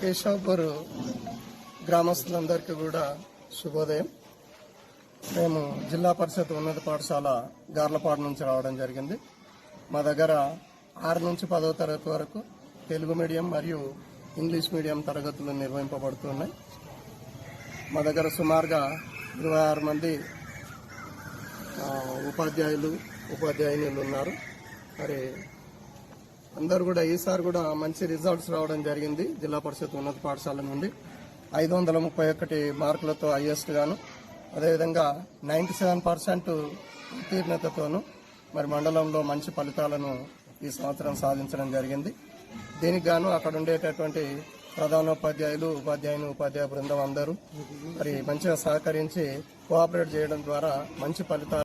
కేశవపూర్ గ్రామస్తులందరికీ కూడా శుభోదయం. మేము జిల్లా పరిషత్ ఉన్నత పాఠశాల గార్లపాడు నుంచి రావడం జరిగింది. మా దగ్గర ఆరు నుంచి పదవ తరగతి వరకు తెలుగు మీడియం మరియు ఇంగ్లీష్ మీడియం తరగతులు నిర్వహింపబడుతున్నాయి. మా దగ్గర సుమారుగా ఇరవై ఆరు మంది ఉపాధ్యాయులు ఉపాధ్యాయులు ఉన్నారు. మరి అందరూ కూడా ఈసారి కూడా మంచి రిజల్ట్స్ రావడం జరిగింది జిల్లా పరిషత్ ఉన్నత పాఠశాల నుండి. ఐదు వందల ముప్పై ఒకటి మార్కులతో హైయెస్ట్ గాను అదేవిధంగా నైంటీ సెవెన్ పర్సెంట్ ఉత్తీర్ణతతోనూ మరి మండలంలో మంచి ఫలితాలను ఈ సంవత్సరం సాధించడం జరిగింది. దీనికి గాను అక్కడ ఉండేటటువంటి ప్రధానోపాధ్యాయులు ఉపాధ్యాయులు ఉపాధ్యాయ బృందం అందరూ మరి మంచిగా సహకరించి కోఆపరేట్ చేయడం ద్వారా మంచి ఫలితాలు